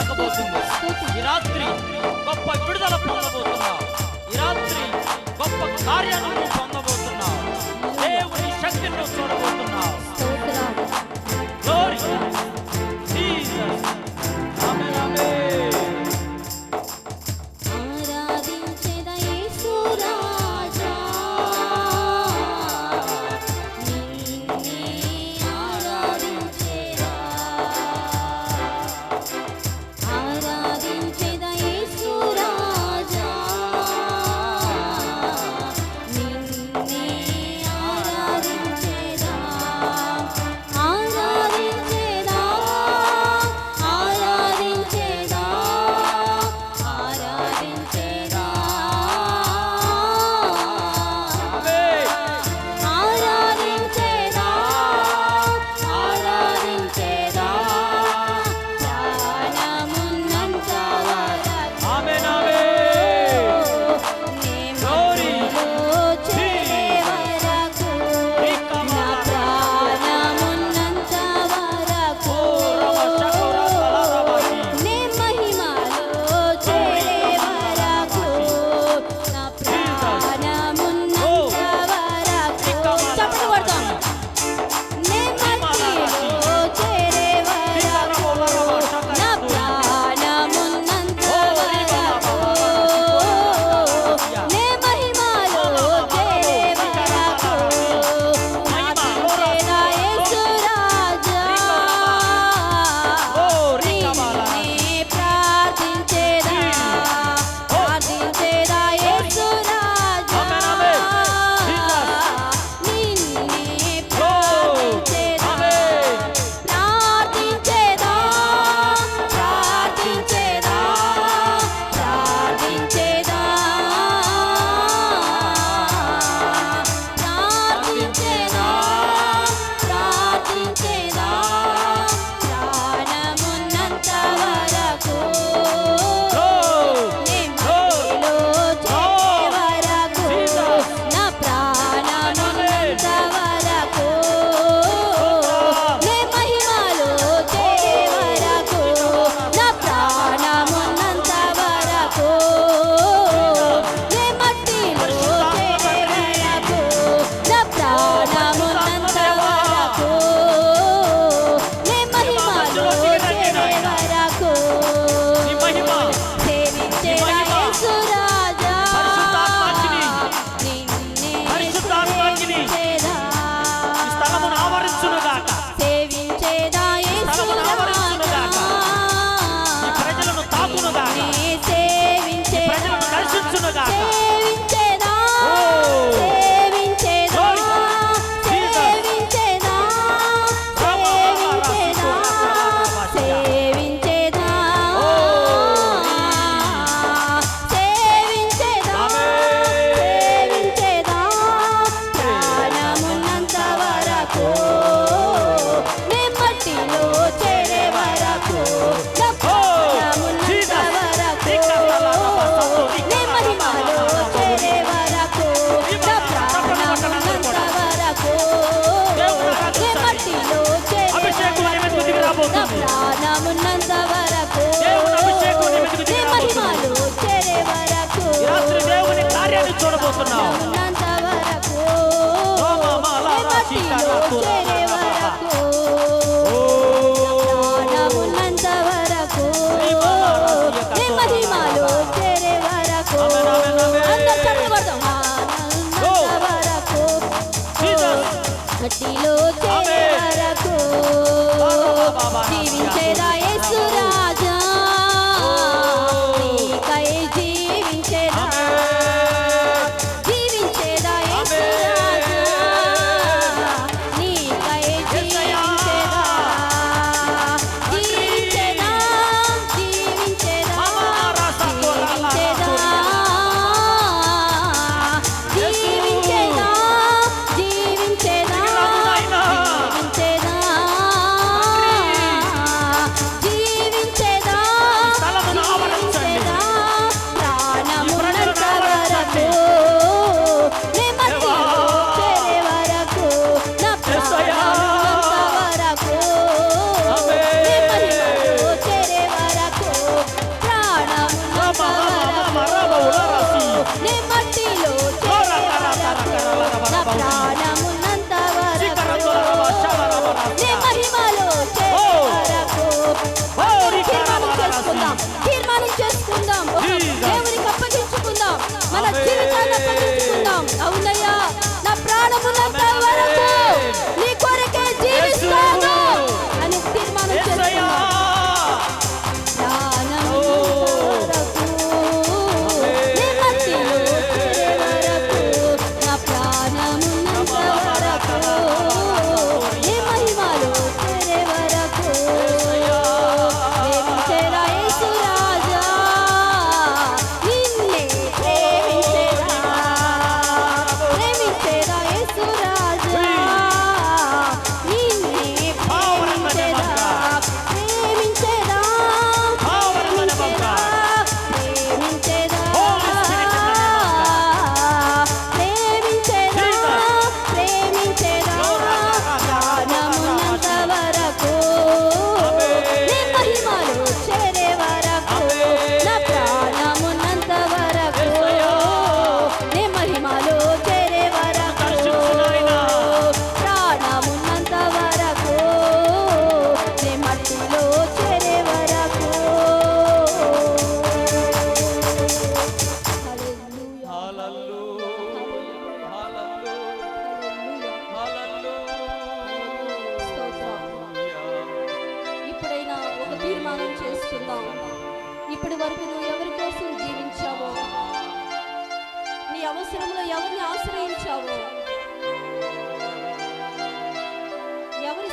రాకపోతుంది ఈ రాత్రి గొప్ప విడుదల పొందబోతున్నావు ఈ రాత్రి గొప్ప కార్యాన్ని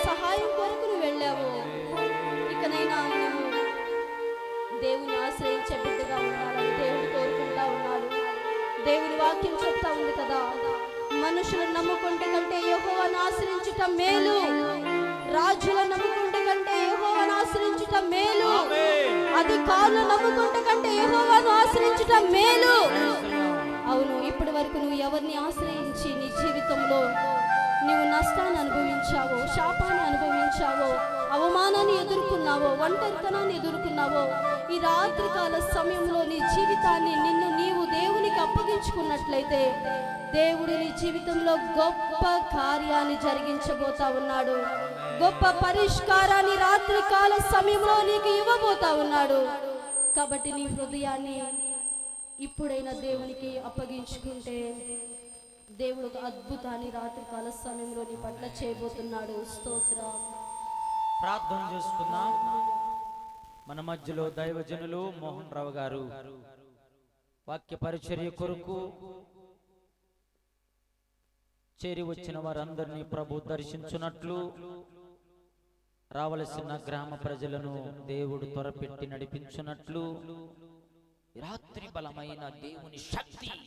సహాయం కొరకు నువ్వు వెళ్ళావో. ఇకనైనా నువ్వు దేవుని ఆశ్రయించే బిడ్డగా ఉండాలని దేవుడు కోరుకుంటా ఉన్నాడు. దేవుని వాక్యం చెప్తా ఉంది కదా మనుషులను నమ్ముకుంటే కంటే యెహోవాను ఆశ్రయించుట మేలు. రాజులను నమ్ముకుంటే కంటే యెహోవాను ఆశ్రయించుట మేలు. ఆమేన్. అధికారులను నమ్ముకుంటే కంటే యెహోవాను ఆశ్రయించుట మేలు. అవును ఇప్పటి వరకు నువ్వు ఎవరిని ఆశ్రయించి నీ జీవితంలో నీవు నష్టాన్ని అనుభవించావో శాపాన్ని అనుభవించావో అవమానాన్ని ఎదుర్కొన్నావో ఒంటరితనాన్ని ఎదుర్కొన్నావో ఈ రాత్రికాల సమయంలో నీ జీవితాన్ని నిన్ను నీవు దేవునికి అప్పగించుకున్నట్లయితే దేవుడు నీ జీవితంలో గొప్ప కార్యాన్ని జరిగించబోతా ఉన్నాడు. గొప్ప పరిష్కారాన్ని రాత్రికాల సమయంలో నీకు ఇవ్వబోతా ఉన్నాడు. కాబట్టి నీ హృదయాన్ని ఇప్పుడైనా దేవునికి అప్పగించుకుంటే దేవుడు ఒక అద్భుతాన్ని రాత్రికాల సమయంలో నీ పట్ల చేయబోతున్నాడు. స్తోత్ర. ప్రార్థన చేసుకుందాం. మన మధ్యలో దైవజనులు మోహన్ రావు గారు. వాక్య పరిచర్య కొరకు చేరి వచ్చిన వారందరినీ ప్రభు దర్శించున్నట్లు రావలసిన గ్రామ ప్రజలను దేవుడు త్వరపెట్టి నడిపించున్నట్లు రాత్రి బలమైన దేవుని శక్తి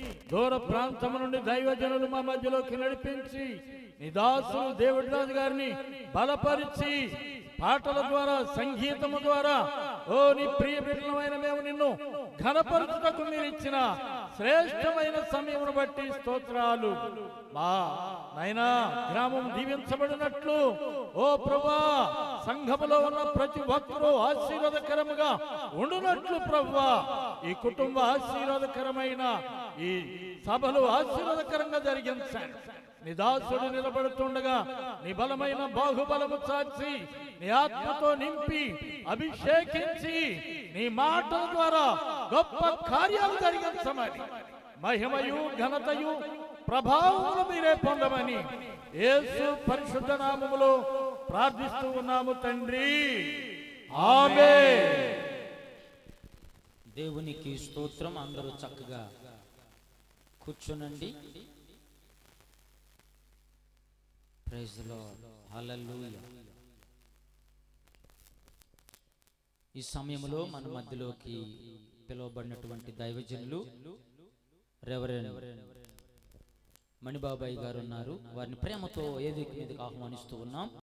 దూర ప్రాంతం నుండి దైవజనులు మా మధ్యలోకి నడిపించి నీ దాసులు దేవుడి రాజు గారిని బలపరిచి పాటల ద్వారా సంగీతము ద్వారా ఓ నీ ప్రియ బిడ్డలమైన మేము నిన్ను ఘనపరచుటకు మీరు ఇచ్చిన శ్రేష్టమైన సమయమును బట్టి స్తోత్రాలు. మా నైనా గ్రామం దీవించబడినట్లు. ఓ ప్రభా సంఘములో ఉన్న ప్రతి ఒక్కరూ ఆశీర్వాదకరముగా ఉండునట్లు ప్రభా. ఈ కుటుంబ ఆశీర్వాదకరమైన ఈ సభలు ఆశీర్వాదకరంగా జరిగించండి నీ దాసుడు నిలబడుతుండగా నీ బలమైన బాహుబలము చాచి నీ ఆత్మతో నింపి అభిషేకించి నీ మాటల ద్వారా గొప్ప కార్యాలు జరిగించమని మహిమయు ఘనతయు ప్రభావములు మీరే పొందమని యేసు పరిశుద్ధ నామములో ప్రార్థిస్తూ ఉన్నాము తండ్రి. ఆమె దేవునికి స్తోత్రం. అందరూ చక్కగా కూర్చునండి. ప్రైజ్లో లార్డ్ ఈ సమయంలో మన మధ్యలోకి పిలువబడినటువంటి దైవజనులు రెవరెన్ మణిబాబాయ్ గారు ఉన్నారు. వారిని ప్రేమతో ఏదికి మీదకి ఆహ్వానిస్తూ ఉన్నాం.